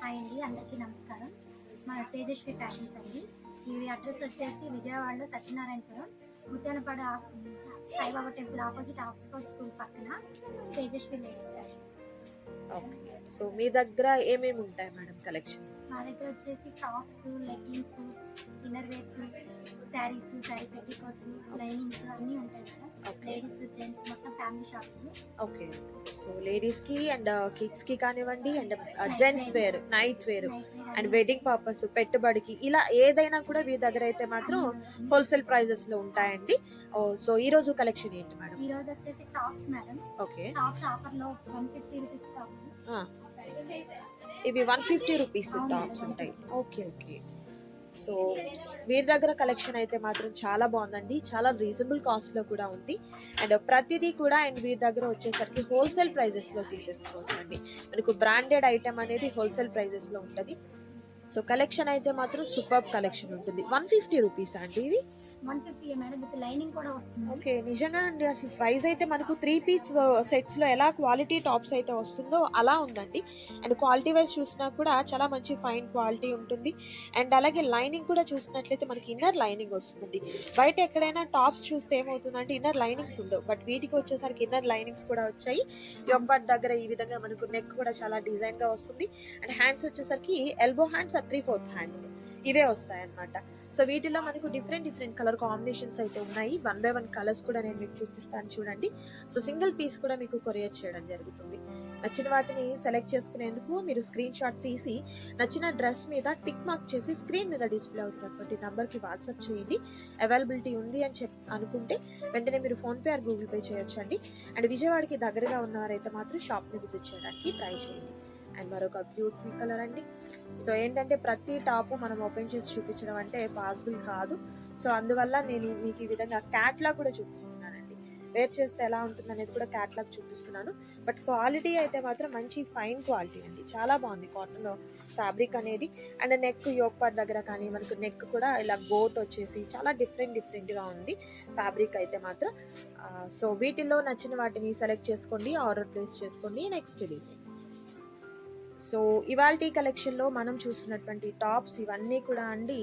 Hi అండి అందరికీ నమస్కారం. మా తేజస్వి ఫ్యాషన్స్ అండి. ఇది అడ్రస్ వచ్చేసి విజయవాడలో సత్యనారాయణపురం ముత్యాలపాడు ఆ- Saibaba temple opposite Oxford school పక్కన Tejaswi ladies fashions okay. So మీ దగ్గర ఏమేమి ఉంటాయి మేడం కలెక్షన్? మా దగ్గర వచ్చేసి tops leggings inner wears saris sari petticoats linings అన్నీ ఉంటాయి ఓకే లేడీస్ జెంట్స్ మొత్తం ఫ్యామిలీ షాపింగ్ ఓకే సో లేడీస్కి అండ్ కిడ్స్కి కానివ్వండి and gents wear night wear and wedding purpose పెట్టుబడికి ఇలా ఏదైనా కూడా మీ దగ్గర అయితే మాత్రం హోల్సేల్ ప్రైజెస్లో ఉంటాయండి. సో ఈ రోజు కలెక్షన్ ఏంటి మేడం ఈ రోజు వచ్చేసి tops madam okay tops one fifty rupees tops ఇవి వన్ ఫిఫ్టీ రూపీస్ టాప్స్ ఉంటాయి. ఓకే ఓకే సో వీరి దగ్గర కలెక్షన్ అయితే మాత్రం చాలా బాగుందండి. చాలా రీజనబుల్ కాస్ట్లో కూడా ఉంది. అండ్ ప్రతిదీ కూడా అండ్ వీరి దగ్గర వచ్చేసరికి హోల్సేల్ ప్రైజెస్లో తీసేసుకోవచ్చు అండి మనకు బ్రాండెడ్ ఐటమ్ అనేది హోల్సేల్ ప్రైజెస్లో ఉంటుంది. సో కలెక్షన్ అయితే మాత్రం సూపర్ కలెక్షన్ ఉంటుంది. వన్ ఫిఫ్టీ రూపీస్ అండి ఇవి one fifty madam with lining కూడా వస్తుంది. ఓకే నిజంగా అండి అసలు ప్రైస్ అయితే మనకు త్రీ పీస్ సెట్స్లో ఎలా క్వాలిటీ టాప్స్ అయితే వస్తుందో అలా ఉందండి. అండ్ క్వాలిటీ వైజ్ చూసినా కూడా చాలా మంచి ఫైన్ క్వాలిటీ ఉంటుంది. అండ్ అలాగే లైనింగ్ కూడా చూసినట్లయితే మనకి ఇన్నర్ లైనింగ్ వస్తుందండి. బయట ఎక్కడైనా టాప్స్ చూస్తే ఏమవుతుందంటే ఇన్నర్ లైనింగ్స్ ఉండవు. బట్ వీటికి వచ్చేసరికి ఇన్నర్ లైనింగ్స్ కూడా వచ్చాయి. యొక్కట్ దగ్గర ఈ విధంగా మనకు నెక్ కూడా చాలా డిజైన్గా వస్తుంది. అండ్ హ్యాండ్స్ వచ్చేసరికి elbow hands three fourth hands ఇవే వస్తాయి అన్నమాట సో వీటిలో మనకు డిఫరెంట్ డిఫరెంట్ కలర్ కాంబినేషన్స్ అయితే ఉన్నాయి. వన్ బై వన్ కలర్స్ కూడా నేను మీకు చూపిస్తాను చూడండి. సో సింగిల్ పీస్ కూడా మీకు కొరియర్ చేయడం జరుగుతుంది. నచ్చిన వాటిని సెలెక్ట్ చేసుకునేందుకు మీరు స్క్రీన్ షాట్ తీసి నచ్చిన డ్రెస్ మీద టిక్ మార్క్ చేసి స్క్రీన్ మీద డిస్ప్లే అవుతున్నటువంటి నంబర్కి వాట్సాప్ చేయండి. అవైలబిలిటీ ఉంది అని చెప్ అనుకుంటే వెంటనే మీరు ఫోన్పే ఆర్ గూగుల్ పే చేయొచ్చండి. అండ్ విజయవాడకి దగ్గరగా ఉన్నవారైతే మాత్రం షాప్ని విజిట్ చేయడానికి ట్రై చేయండి. అండ్ మరొక బ్యూటిఫుల్ కలర్ అండి. సో ఏంటంటే ప్రతి టాపు మనం ఓపెన్ చేసి చూపించడం అంటే పాసిబుల్ కాదు. సో అందువల్ల నేను మీకు ఈ విధంగా క్యాట్లాగ్ కూడా చూపిస్తున్నానండి. వేర్ చేస్తే ఎలా ఉంటుంది అనేది కూడా క్యాట్లాగ్ చూపిస్తున్నాను. బట్ క్వాలిటీ అయితే మాత్రం మంచి ఫైన్ క్వాలిటీ అండి. చాలా బాగుంది కాటన్లో ఫ్యాబ్రిక్ అనేది. అండ్ నెక్ యోగపాట్ దగ్గర కానీ మనకు నెక్ కూడా ఇలా గోట్ వచ్చేసి చాలా డిఫరెంట్ డిఫరెంట్గా ఉంది ఫ్యాబ్రిక్ అయితే మాత్రం. సో వీటిల్లో నచ్చిన వాటిని సెలెక్ట్ చేసుకోండి ఆర్డర్ ప్లేస్ చేసుకోండి నెక్స్ట్ డిజైన్. సో ఇవాల్టీ కలెక్షన్లో మనం చూసినటువంటి టాప్స్ ఇవన్నీ కూడా అండి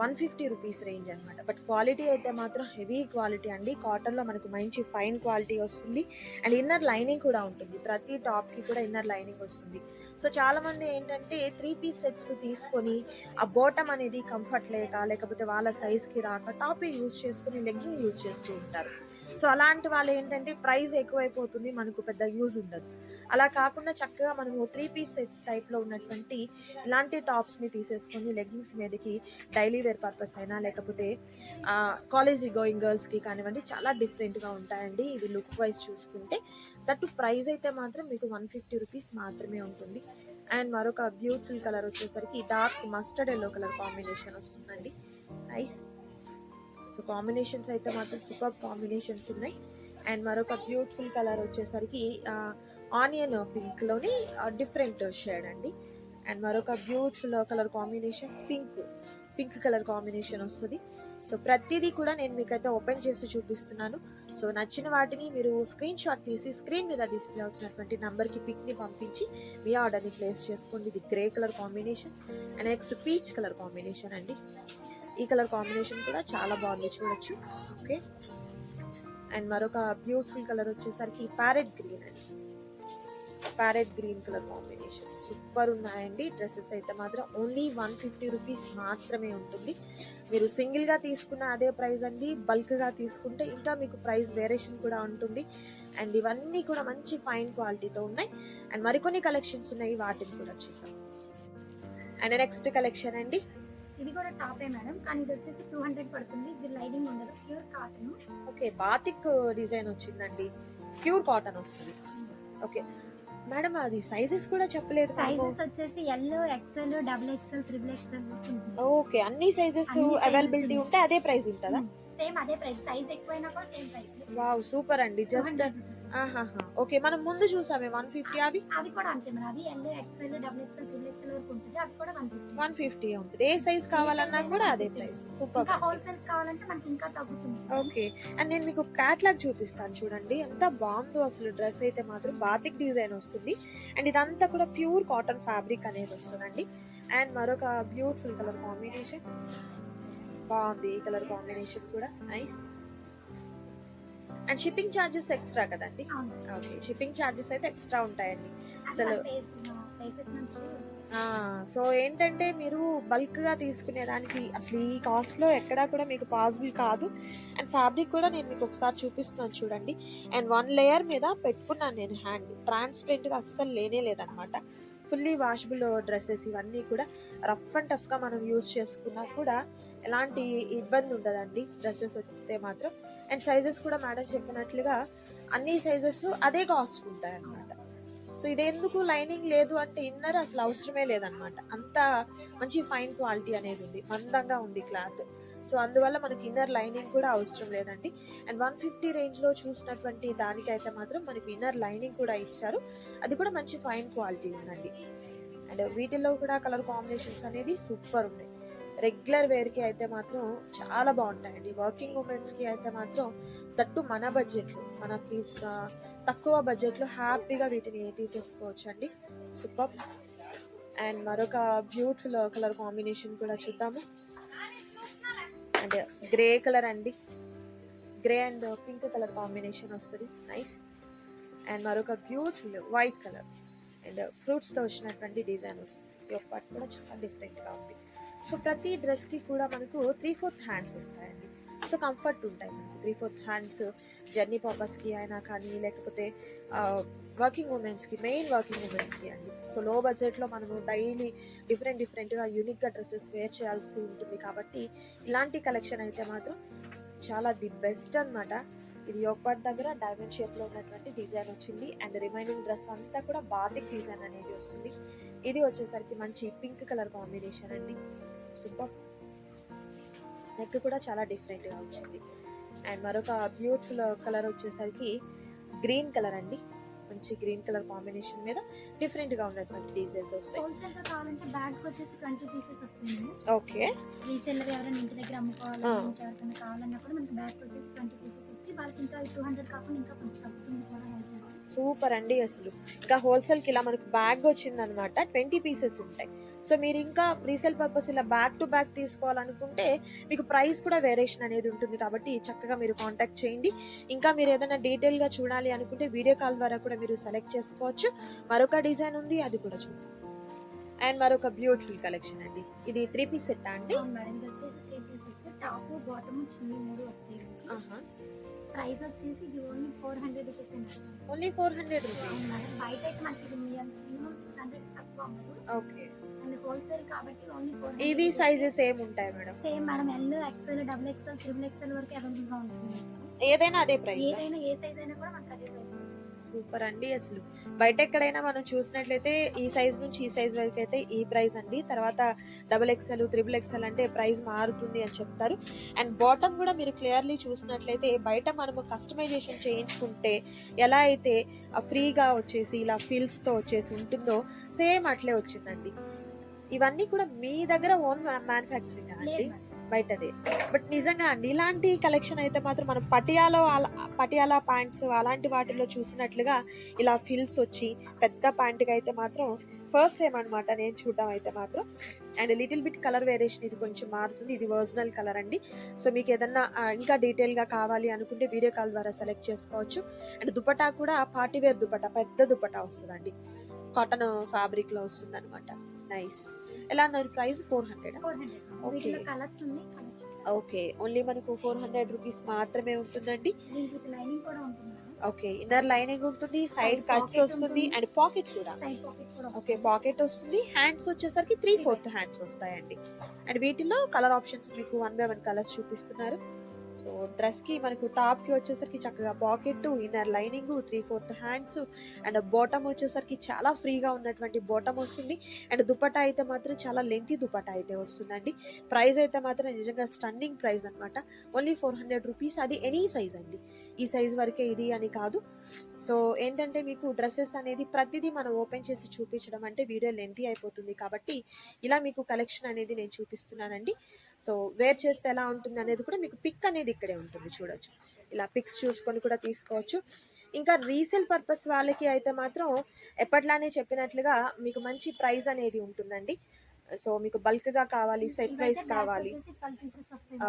వన్ ఫిఫ్టీ రూపీస్ రేంజ్ అనమాట బట్ క్వాలిటీ అయితే మాత్రం హెవీ క్వాలిటీ అండి. కాటన్లో మనకు మంచి ఫైన్ క్వాలిటీ వస్తుంది. అండ్ ఇన్నర్ లైనింగ్ కూడా ఉంటుంది. ప్రతి టాప్కి కూడా ఇన్నర్ లైనింగ్ వస్తుంది. సో చాలామంది ఏంటంటే త్రీ పీస్ సెట్స్ తీసుకొని ఆ బాటమ్ అనేది కంఫర్ట్ లేక లేకపోతే వాళ్ళ సైజ్కి రాక టాపే యూజ్ చేసుకుని లెగ్గింగ్ యూజ్ చేస్తూ ఉంటారు. సో అలాంటి వాళ్ళు ఏంటంటే ప్రైస్ ఎక్కువైపోతుంది. మనకు పెద్ద యూజ్ ఉండదు. అలా కాకుండా చక్కగా మనము త్రీ పీస్ సెట్స్ టైప్లో ఉన్నటువంటి ఇలాంటి టాప్స్ని తీసేసుకొని లెగ్గింగ్స్ మీదకి డైలీ వేర్ పర్పస్ అయినా లేకపోతే కాలేజీ గోయింగ్ గర్ల్స్కి కానివ్వండి చాలా డిఫరెంట్గా ఉంటాయండి. ఇది లుక్ వైజ్ చూసుకుంటే దట్టు ప్రైస్ అయితే మాత్రం మీకు వన్ ఫిఫ్టీ రూపీస్ మాత్రమే ఉంటుంది. అండ్ మరొక బ్యూటిఫుల్ కలర్ వచ్చేసరికి dark mustard yellow colour combination వస్తుందండి. నైస్ సో కాంబినేషన్స్ అయితే మాత్రం సూపర్ కాంబినేషన్స్ ఉన్నాయి. అండ్ మరొక బ్యూటిఫుల్ కలర్ వచ్చేసరికి ఆనియన్ పింక్లోని డిఫరెంట్ షేడ్ అండి. అండ్ మరొక beautiful colour combination pink pink colour combination వస్తుంది. సో ప్రతిదీ కూడా నేను మీకైతే ఓపెన్ చేసి చూపిస్తున్నాను. సో నచ్చిన వాటిని మీరు స్క్రీన్ షాట్ తీసి స్క్రీన్ మీద డిస్ప్లే అవుతున్నటువంటి నెంబర్కి పిక్ని పంపించి మీ ఆర్డర్ని ప్లేస్ చేసుకోండి. ఇది grey colour combination and next peach colour combination అండి. ఈ కలర్ కాంబినేషన్ కూడా చాలా బాగుంది చూడొచ్చు. ఓకే. అండ్ మరొక బ్యూటిఫుల్ కలర్ వచ్చేసరికి ప్యారెట్ గ్రీన్ అండి. Parrot green colour combination. Super ఉన్నాయండి. డ్రెస్సెస్ అయితే మాత్రం ఓన్లీ వన్ ఫిఫ్టీ రూపీస్ మాత్రమే ఉంటుంది. మీరు సింగిల్గా తీసుకున్న అదే ప్రైస్ అండి. బల్క్గా తీసుకుంటే ఇంకా మీకు ప్రైస్ వేరియేషన్ కూడా ఉంటుంది. అండ్ ఇవన్నీ కూడా మంచి ఫైన్ క్వాలిటీతో ఉన్నాయి. అండ్ మరికొన్ని కలెక్షన్స్ ఉన్నాయి. వాటిని కూడా చూద్దాం. అండ్ నెక్స్ట్ కలెక్షన్ అండి. ఇది కూడా టాపే మేడం. కానీ ఇది వచ్చేసి టూ హండ్రెడ్ పడుతుంది. ఇది లైనింగ్ ఉండదు. Pure cotton. Okay batik design వచ్చిందండి. ప్యూర్ కాటన్ వస్తుంది. ఓకే మేడం అది సైజెస్ కూడా చెప్పలేదు. సైజెస్ వచ్చేసి L XL double XL triple XL okay అన్ని సైజెస్ అవైలబిలిటీ. ఉంటే అదే ప్రైస్ ఉంటుందా సేమ్ అదే ప్రైస్ సైజ్ ఎక్కువైనా కూడా సేమ్ ప్రైస్ వావ్ సూపర్ అండి. జస్ట్ ఓకే మనం ముందు చూసామే వన్ ఫిఫ్టీ అవి? అవి కూడా అంతే మేడం అవి L XL double XL triple XL వరకు ఉంటుంది. అవి కూడా వన్ ఫిఫ్టీ వన్ ఫిఫ్టీ ఉంటుంది. ఏ సైజ్ కావాలన్నా కూడా అదే ప్రైస్ సూపర్ ఇంకా హోల్సేల్ కావాలంటే మనకి ఇంకా తగ్గుతుంది. ఓకే అండ్ నేను మీకు క్యాట్లాగ్ చూపిస్తాను చూడండి. ఎంత బాగుందో అసలు డ్రెస్ అయితే మాత్రం. బాతిక్ డిజైన్ వస్తుంది. అండ్ ఇదంతా కూడా ప్యూర్ కాటన్ ఫ్యాబ్రిక్ అనేది వస్తుందండి. అండ్ మరొక బ్యూటిఫుల్ కలర్ కాంబినేషన్ బాగుంది ఈ కలర్ కాంబినేషన్ కూడా. Nice and shipping charges extra కదండి ఓకే షిప్పింగ్ ఛార్జెస్ అయితే ఎక్స్ట్రా ఉంటాయండి. అసలు- సో ఏంటంటే మీరు బల్క్గా తీసుకునే దానికి అసలు ఈ కాస్ట్లో ఎక్కడా కూడా మీకు పాసిబుల్ కాదు. అండ్ ఫ్యాబ్రిక్ కూడా నేను మీకు ఒకసారి చూపిస్తున్నాను చూడండి. అండ్ వన్ లేయర్ మీద పెట్టుకున్నాను నేను హ్యాండ్ ట్రాన్స్పరెంట్గా అస్సలు లేనే లేదనమాట ఫుల్లీ వాషబుల్ డ్రెస్సెస్ ఇవన్నీ కూడా రఫ్ అండ్ టఫ్గా మనం యూస్ చేసుకున్నా కూడా ఎలాంటి ఇబ్బంది ఉండదండి డ్రెస్సెస్ వస్తే మాత్రం. అండ్ సైజెస్ కూడా మేడం చెప్పినట్లుగా అన్ని సైజెస్ అదే కాస్ట్ ఉంటాయి అన్నమాట సో ఇదెందుకు లైనింగ్ లేదు అంటే ఇన్నర్ అసలు అవసరమే లేదనమాట అంత మంచి ఫైన్ క్వాలిటీ అనేది ఉంది. మందంగా ఉంది క్లాత్. సో అందువల్ల మనకి ఇన్నర్ లైనింగ్ కూడా అవసరం లేదండి. అండ్ వన్ ఫిఫ్టీ రేంజ్లో చూసినటువంటి దానికైతే మాత్రం మనకి ఇన్నర్ లైనింగ్ కూడా ఇచ్చారు. అది కూడా మంచి ఫైన్ క్వాలిటీ ఉందండి. అండ్ వీటిల్లో కూడా కలర్ కాంబినేషన్స్ అనేది సూపర్ ఉన్నాయి. రెగ్యులర్ వేర్కి అయితే మాత్రం చాలా బాగుంటాయండి వర్కింగ్ ఉమెన్స్కి అయితే మాత్రం తట్టు మన బడ్జెట్లో మనకి తక్కువ బడ్జెట్లో హ్యాపీగా వీటిని తీసేసుకోవచ్చు అండి సూపర్. అండ్ మరొక బ్యూటిఫుల్ కలర్ కాంబినేషన్ కూడా చూద్దాము. అండ్ గ్రే కలర్ అండి. Grey and pink colour combination వస్తుంది. నైస్. అండ్ మరొక బ్యూటిఫుల్ వైట్ కలర్. అండ్ ఫ్రూట్స్తో వచ్చినటువంటి డిజైన్ వస్తుంది. ఈ ఒక్క part కూడా చాలా డిఫరెంట్గా ఉంది. సో ప్రతి డ్రెస్కి కూడా మనకు త్రీ ఫోర్త్ హ్యాండ్స్ వస్తాయండి. సో కంఫర్ట్ ఉంటాయి మనకి. త్రీ ఫోర్త్ హ్యాండ్స్ జర్నీ పర్పస్కి అయినా కానీ లేకపోతే వర్కింగ్ ఉమెన్స్కి మెయిన్ వర్కింగ్ ఉమెన్స్కి అండి. సో లో బడ్జెట్లో మనము డైలీ డిఫరెంట్ డిఫరెంట్గా యూనిక్గా డ్రెస్సెస్ వేర్ చేయాల్సి ఉంటుంది కాబట్టి ఇలాంటి కలెక్షన్ అయితే మాత్రం చాలా ది బెస్ట్ అన్నమాట. ఇది ఒకటి దగ్గర డైమండ్ షేప్లో ఉన్నటువంటి డిజైన్ వచ్చింది. అండ్ రిమైనింగ్ డ్రెస్ అంతా కూడా బాతిక్ డిజైన్ అనేది వస్తుంది. ఇది వచ్చేసరికి మంచి పింక్ కలర్ కాంబినేషన్ అండి. సూపర్ నెక్ కూడా చాలా డిఫరెంట్గా వచ్చింది. అండ్ మరొక బ్యూటిఫుల్ కలర్ వచ్చేసరికి గ్రీన్ కలర్ అండి. మంచి గ్రీన్ కలర్ కాంబినేషన్ మీద డిఫరెంట్గా ఉన్నటువంటి డిజైన్స్ వస్తాయి. హోల్సేల్గా కావాలంటే బ్యాగ్ వచ్చేసి ట్వంటీ పీసెస్ వస్తుంది ఓకే ఎవరైనా ఇంటి దగ్గర అమ్ముకోవాలి ఆ. ఇంకా ఎవరికైనా కావాలన్నా కూడా మనకి బ్యాగ్ వచ్చేసి ట్వంటీ పీసెస్ వస్తాయి వాళ్ళకి ఇంకా టూ హండ్రెడ్ కాకుండా ఇంకా కొంచెం తగ్గుతుంది కూడా హోల్సేల్ సూపర్ అండి అసలు. ఇంకా హోల్సేల్కి ఇలా మనకు బ్యాగ్ వచ్చిందనమాట. ట్వంటీ పీసెస్ ఉంటాయి. సో మీరు ఇంకా రీసేల్ పర్పస్ ఇలా బ్యాక్ టు బ్యాక్ తీసుకోవాలనుకుంటే మీకు ప్రైస్ కూడా వేరియేషన్ అనేది ఉంటుంది కాబట్టి చక్కగా మీరు కాంటాక్ట్ చేయండి. ఇంకా మీరు ఏదైనా డీటెయిల్గా చూడాలి అనుకుంటే వీడియో కాల్ ద్వారా కూడా మీరు సెలెక్ట్ చేసుకోవచ్చు. మరొక డిజైన్ ఉంది అది కూడా చూద్దాం. అండ్ మరొక బ్యూటిఫుల్ కలెక్షన్ అండి. ఇది త్రీ పీస్ సెట్ అండి? టాప్ బాటమ్ చున్నీ మూడు వస్తాయి. ప్రైస్ వచ్చేసి ఇది only four hundred rupees only four hundred అవును రూపీస్ మేడం. బయట అయితే మనకి ఇది మినిమం సిక్స్ హండ్రెడ్ తక్కువ ఓకే. అండ్ హోల్సేల్ కాబట్టి ఓన్లీ ఫోర్ ఇవి సైజెస్ ఏమి ఉంటాయి madam. Same madam. L XL double XL triple XL వరకు అవైలబుల్గా ఉంటుంది. ఏదైనా అదే ప్రైస్ ఏదైనా ఏ సైజ్ అయినా కూడా మనకి సూపర్ అండి అసలు. బయట ఎక్కడైనా మనం చూసినట్లయితే ఈ సైజ్ నుంచి ఈ సైజ్ వరకు అయితే ఈ ప్రైస్ అండి. తర్వాత డబుల్ ఎక్స్ఎల్ త్రిబుల్ ఎక్స్ఎల్ అంటే ప్రైస్ మారుతుంది అని చెప్తారు. అండ్ బాటమ్ కూడా మీరు క్లియర్లీ చూసినట్లయితే బయట మనము కస్టమైజేషన్ చేయించుకుంటే ఎలా అయితే ఫ్రీగా వచ్చేసి ఇలా ఫీల్స్తో వచ్చేసి ఉంటుందో సేమ్ అట్లే వచ్చిందండి. ఇవన్నీ కూడా మీ దగ్గర ఓన్ మ్యానుఫ్యాక్చరింగ్ అండి? బయటది. బట్ నిజంగా అండి ఇలాంటి కలెక్షన్ అయితే మాత్రం మనం పటియాలో పటియాలా ప్యాంట్స్ అలాంటి వాటిలో చూసినట్లుగా ఇలా ఫిల్స్ వచ్చి పెద్ద ప్యాంట్కి అయితే మాత్రం ఫస్ట్ టైం అనమాట నేను చూడడం అయితే మాత్రం. And little bit colour variation ఇది కొంచెం మారుతుంది. ఇది ఒరిజినల్ కలర్ అండి. సో మీకు ఏదన్నా ఇంకా డీటెయిల్గా కావాలి అనుకుంటే వీడియో కాల్ ద్వారా సెలెక్ట్ చేసుకోవచ్చు. అండ్ దుపటా కూడా పార్టీవేర్ దుపటా పెద్ద దుపటా వస్తుందండి. కాటన్ ఫ్యాబ్రిక్లో వస్తుంది అనమాట నైస్ ఎలా అన్నారు ప్రైస్ ఫోర్ హండ్రెడ్. వీటిలో కలర్స్ ఉన్నాయి ఓకే ఓన్లీ మనకు ఫోర్ హండ్రెడ్ రూపీస్ మాత్రమే ఉంటుందండి. లైనింగ్ కూడా ఉంటుంది ఓకే ఇన్నర్ లైనింగ్ ఉంటుంది సైడ్ కట్స్ వస్తుంది. అండ్ పాకెట్ కూడా. ఓకే పాకెట్ వస్తుంది. హ్యాండ్స్ వచ్చేసరికి త్రీ ఫోర్త్ హ్యాండ్స్ వస్తాయండి. అండ్ వీటిలో కలర్ ఆప్షన్స్ మీకు వన్ బై వన్ కలర్స్ చూపిస్తున్నారు. సో డ్రెస్కి మనకు టాప్కి వచ్చేసరికి చక్కగా pocket inner lining three fourth hands and bottom వచ్చేసరికి చాలా ఫ్రీగా ఉన్నటువంటి బాటమ్ వస్తుంది. అండ్ దుపట్టా అయితే మాత్రం చాలా లెంతీ దుపట్టా అయితే వస్తుందండి. ప్రైస్ అయితే మాత్రం నిజంగా స్టన్నింగ్ ప్రైస్ అనమాట ఓన్లీ ఫోర్ హండ్రెడ్ రూపీస్ అది ఎనీ సైజ్ అండి. ఈ సైజ్ వరకే ఇది అని కాదు. సో ఏంటంటే మీకు డ్రెస్సెస్ అనేది ప్రతిదీ మనం ఓపెన్ చేసి చూపించడం అంటే వీడియో లెంతీ అయిపోతుంది కాబట్టి ఇలా మీకు కలెక్షన్ అనేది నేను చూపిస్తున్నానండి. సో వేర్ చేస్తే ఎలా ఉంటుంది అనేది కూడా మీకు పిక్ అనేది ఇక్కడే ఉంటుంది చూడొచ్చు. ఇలా పిక్స్ చూసుకొని కూడా తీసుకోవచ్చు. ఇంకా రీసేల్ పర్పస్ వాళ్ళకి అయితే మాత్రం ఎప్పట్లానే చెప్పినట్లుగా మీకు మంచి ప్రైస్ అనేది ఉంటుందండి. సో మీకు బల్క్గా కావాలి సెట్ బ్యాక్ కావాలి.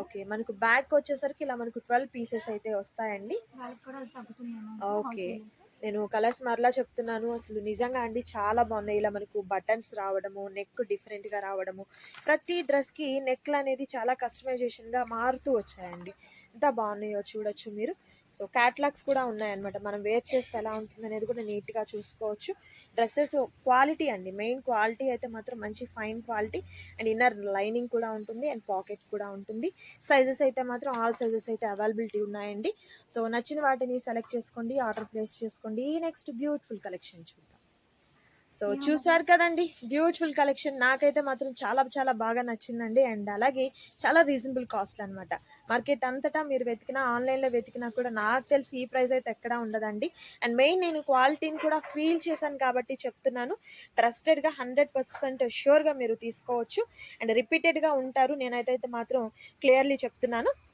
ఓకే. మనకు బ్యాగ్ వచ్చేసరికి ఇలా మనకు ట్వెల్వ్ పీసెస్ అయితే వస్తాయండి. ఓకే. నేను కలర్స్ మరలా చెప్తున్నాను. అసలు నిజంగా అండి చాలా బాగున్నాయి. ఇలా మనకు బటన్స్ రావడము నెక్ డిఫరెంట్గా రావడము ప్రతి డ్రెస్కి నెక్లు అనేది చాలా కస్టమైజేషన్గా మారుతూ వచ్చాయండి. ఎంత బాగున్నాయో చూడొచ్చు మీరు. సో క్యాట్లాగ్స్ కూడా ఉన్నాయన్నమాట. మనం వేర్ చేస్తే ఎలా ఉంటుంది అనేది కూడా నీట్గా చూసుకోవచ్చు. డ్రెస్సెస్ క్వాలిటీ అండి. మెయిన్ క్వాలిటీ అయితే మాత్రం మంచి fine quality and inner lining కూడా ఉంటుంది అండ్ పాకెట్ కూడా ఉంటుంది. సైజెస్ అయితే మాత్రం ఆల్ సైజెస్ అయితే అవైలబిలిటీ ఉన్నాయండి. సో నచ్చిన వాటిని సెలెక్ట్ చేసుకోండి ఆర్డర్ ప్లేస్ చేసుకోండి. నెక్స్ట్ బ్యూటిఫుల్ కలెక్షన్ చూద్దాం. సో? చూసారు కదండి బ్యూటిఫుల్ కలెక్షన్. నాకైతే మాత్రం చాలా చాలా బాగా నచ్చిందండి. అండ్ అలాగే చాలా రీజనబుల్ కాస్ట్ అనమాట మార్కెట్ అంతటా మీరు వెతికినా ఆన్లైన్లో వెతికినా కూడా నాకు తెలిసి ఈ ప్రైస్ అయితే ఎక్కడా ఉండదండి. అండ్ మెయిన్ నేను క్వాలిటీని కూడా ఫీల్ చేశాను కాబట్టి చెప్తున్నాను. ట్రస్టెడ్గా హండ్రెడ్ పర్సెంట్ షూర్గా మీరు తీసుకోవచ్చు. అండ్ రిపీటెడ్గా ఉంటారు. నేనైతే మాత్రం క్లియర్లీ చెప్తున్నాను.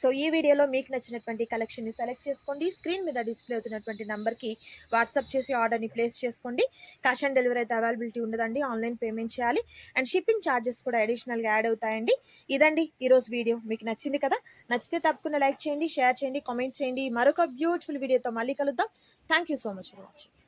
సో ఈ వీడియోలో మీకు నచ్చినటువంటి కలెక్షన్ని సెలెక్ట్ చేసుకోండి. స్క్రీన్ మీద డిస్ప్లే అవుతున్నటువంటి నెంబర్కి వాట్సాప్ చేసి ఆర్డర్ని ప్లేస్ చేసుకోండి. క్యాష్ ఆన్ డెలివరీ అయితే అవైలబిలిటీ ఉండదండి. ఆన్లైన్ పేమెంట్ చేయాలి. అండ్ షిప్పింగ్ ఛార్జెస్ కూడా అడిషనల్గా యాడ్ అవుతాయండి. ఇదండి ఈరోజు వీడియో మీకు నచ్చింది కదా? నచ్చితే తప్పకుండా లైక్ చేయండి షేర్ చేయండి కామెంట్ చేయండి. మరొక బ్యూటిఫుల్ వీడియోతో మళ్ళీ కలుద్దాం. Thank you so much for watching